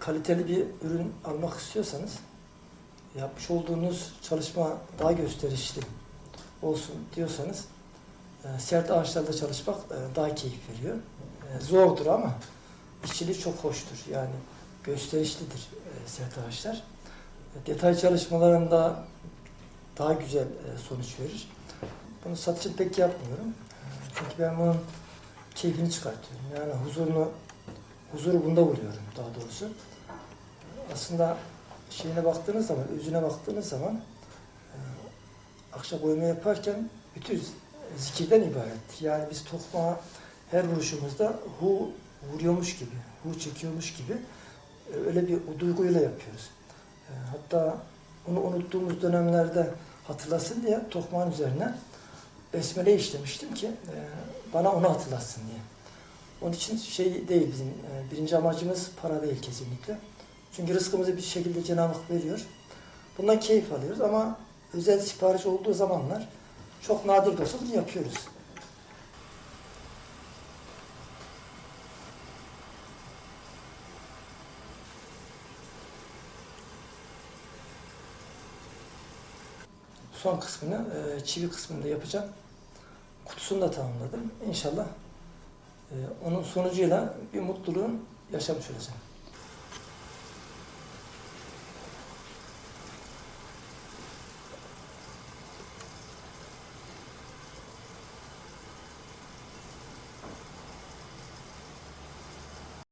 kaliteli bir ürün almak istiyorsanız yapmış olduğunuz çalışma daha gösterişli olsun diyorsanız e, sert ağaçlarda çalışmak e, daha keyif veriyor. E, zordur ama işçiliği çok hoştur. Yani gösterişlidir sert ağaçlar. Detay çalışmalarında daha güzel sonuç verir. Bunu satışını pek yapmıyorum. Çünkü ben bunun keyfini çıkartıyorum. Yani huzurunu huzuru bunda buluyorum daha doğrusu. Aslında şeyine baktığınız zaman, özüne baktığınız zaman e, ahşap oyma yaparken bütün zikirden ibaret. Yani biz tokmağa her vuruşumuzda hu vuruyormuş gibi, hu çekiyormuş gibi e, öyle bir o duyguyla yapıyoruz. E, Hatta onu unuttuğumuz dönemlerde hatırlasın diye tokmağın üzerine besmele işlemiştim ki bana onu hatırlatsın diye. Onun için şey değil bizim e, birinci amacımız para değil kesinlikle. Çünkü rızkımızı bir şekilde Cenab-ı Hak veriyor. Bundan keyif alıyoruz ama özel sipariş olduğu zamanlar çok nadir de olsa bunu yapıyoruz. Son kısmını, e, çivi kısmını da yapacağım. Kutusunu da tamamladım. İnşallah e, onun sonucuyla bir mutluluğun yaşamış olacağım.